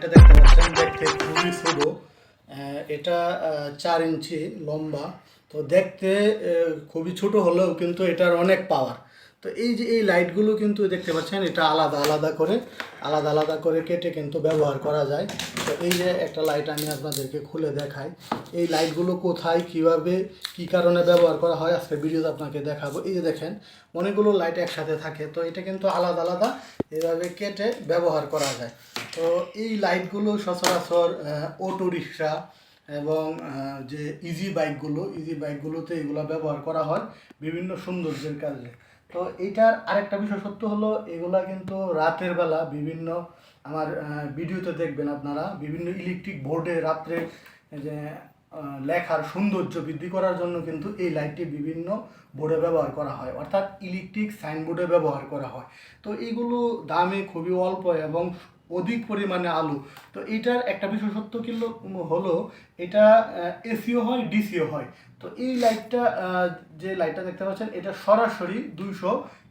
লাইটটা দেখতে পাচ্ছেন, দেখতে খুবই ছোট। এটা চার ইঞ্চি লম্বা। তো দেখতে খুবই ছোট হলেও কিন্তু এটার অনেক পাওয়ার তো এই যে এই লাইটগুলো কিন্তু দেখতে পাচ্ছেন, এটা আলাদা আলাদা করে, আলাদা আলাদা করে কেটে কিন্তু ব্যবহার করা যায়। তো এই যে একটা লাইট আমি আপনাদেরকে খুলে দেখাই। এই লাইটগুলো কোথায়, কীভাবে, কি কারণে ব্যবহার করা হয় আজকে ভিডিওতে আপনাকে দেখাবো। এই যে দেখেন, অনেকগুলো লাইট একসাথে থাকে, তো এটা কিন্তু আলাদা আলাদা এভাবে কেটে ব্যবহার করা যায়। তো এই লাইটগুলো সচরাচর অটো রিক্সা এবং যে ইজি বাইকগুলো ইজি বাইকগুলোতে এগুলো ব্যবহার করা হয় বিভিন্ন সৌন্দর্যের কাজে। তো এইটার আরেকটা বিষয় সত্য হলো, এগুলা কিন্তু রাতের বেলা বিভিন্ন, আমার ভিডিওতে দেখবেন আপনারা, বিভিন্ন ইলেকট্রিক বোর্ডে রাত্রে যে লেখার সৌন্দর্য বৃদ্ধি করার জন্য কিন্তু এই লাইটটি বিভিন্ন বোর্ডে ব্যবহার করা হয়। অর্থাৎ ইলেকট্রিক সাইনবোর্ডে ব্যবহার করা হয়। তো এইগুলো দামে খুবই অল্প এবং অধিক পরিমাণে আলু। তো এটার একটা বিশেষত্ব কিলো হলো, এটা এসিও হয়, ডিসিও হয়। তো এই লাইটটা যে লাইটটা দেখতে পাচ্ছেন, এটা সরাসরি দুইশো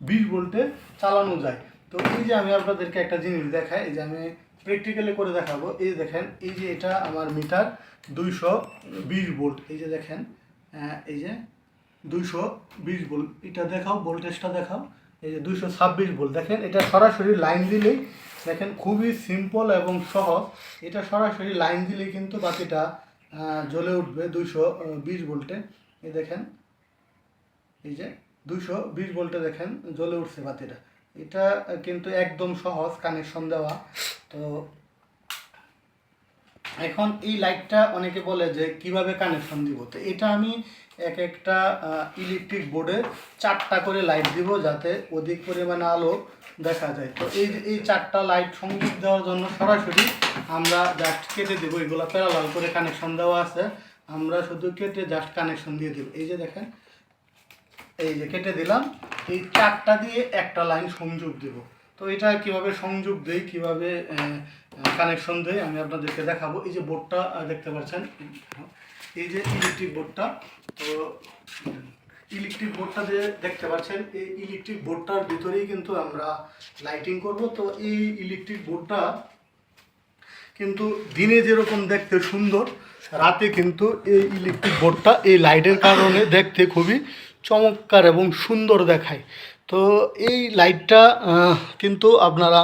বিশ ভোল্টে চালানো যায়। তো এই যে আমি আপনাদেরকে একটা জিনিস দেখাই, এই যে আমি প্র্যাকটিক্যালি করে দেখাবো। এই দেখেন, এই যে এটা আমার মিটার দুইশো বিশ ভোল্ট। এই যে দেখেন এই যে দুইশো বিশ ভোল্ট। এটা দেখাও ভোল্টেজটা দেখাও। এই যে দুইশো ছাব্বিশ ভোল্ট। দেখেন, এটা সরাসরি লাইন দিলেই দেখেন খুবই সিম্পল এবং সহজ। এটা সরাসরি লাইন দিলেই কিন্তু বাতিটা জ্বলে উঠবে দুইশো বিশ ভোল্টে। এই দেখেন, এই যে দুইশো বিশ ভোল্টে দেখেন জ্বলে উঠছে বাতিটা। এটা কিন্তু একদম সহজ কানেকশন দেওয়া। তো এখন এই লাইটটা অনেকে বলে যে কীভাবে কানেকশন দিব? তো এটা আমি এক একটা ইলেকট্রিক বোর্ডে চারটা করে লাইট দিব যাতে অধিক পরিমাণে আলো দেখা যায়। তো এই এই চারটা লাইট সংযোগ দেওয়ার জন্য সরাসরি আমরা জাস্ট কেটে দেবো। এগুলো প্যারালাল করে কানেকশন দেওয়া আছে। আমরা শুধু কেটে জাস্ট কানেকশন দিয়ে দেবো। এই যে দেখেন, এই যে কেটে দিলাম। এই চারটা দিয়ে একটা লাইন সংযোগ দেব। তো এটা কীভাবে সংযোগ দেই কীভাবে কানেকশন দেই আমি আপনাদেরকে দেখাবো। এই যে বোর্ডটা দেখতে পাচ্ছেন? এই যে ইলেকট্রিক বোর্ডটা, তো ইলেকট্রিক বোর্ডটা যে দেখতে পাচ্ছেন, এই ইলেকট্রিক বোর্ডটার ভিতরেই কিন্তু আমরা লাইটিং করব। তো এই ইলেকট্রিক বোর্ডটা কিন্তু দিনে যেরকম দেখতে সুন্দর, রাতে কিন্তু এই ইলেকট্রিক বোর্ডটা এই লাইটের কারণে দেখতে খুবই চমৎকার এবং সুন্দর দেখায়। তো এই লাইটটা কিন্তু আপনারা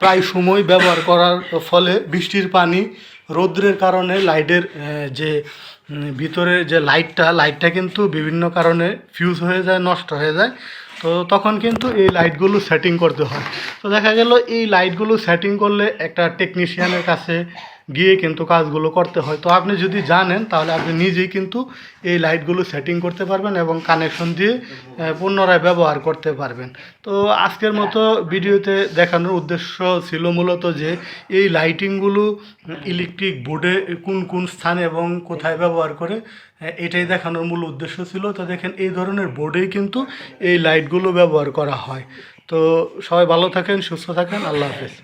প্রায় সময় ব্যবহার করার ফলে বৃষ্টির পানি রৌদ্রের কারণে লাইটের যে ভিতরে যে লাইটটা লাইটটা কিন্তু বিভিন্ন কারণে ফিউজ হয়ে যায়, নষ্ট হয়ে যায়। তো তখন কিন্তু এই লাইটগুলো সেটিং করতে হয়। তো দেখা গেল, এই লাইটগুলো সেটিং করলে একটা টেকনিশিয়ানের কাছে গিয়ে কিন্তু কাজগুলো করতে হয়। তো আপনি যদি জানেন, তাহলে আপনি নিজেই কিন্তু এই লাইটগুলো সেটিং করতে পারবেন এবং কানেকশন দিয়ে পুনরায় ব্যবহার করতে পারবেন। তো আজকের মতো ভিডিওতে দেখানোর উদ্দেশ্য ছিল মূলত যে, এই লাইটিংগুলো ইলেকট্রিক বোর্ডে কোন কোন স্থানে এবং কোথায় ব্যবহার করে এটাই দেখানোর মূল উদ্দেশ্য ছিল। তো দেখেন, এই ধরনের বোর্ডেই কিন্তু এই লাইটগুলো ব্যবহার করা হয়। তো সবাই ভালো থাকেন, সুস্থ থাকেন, আল্লাহ হাফেজ।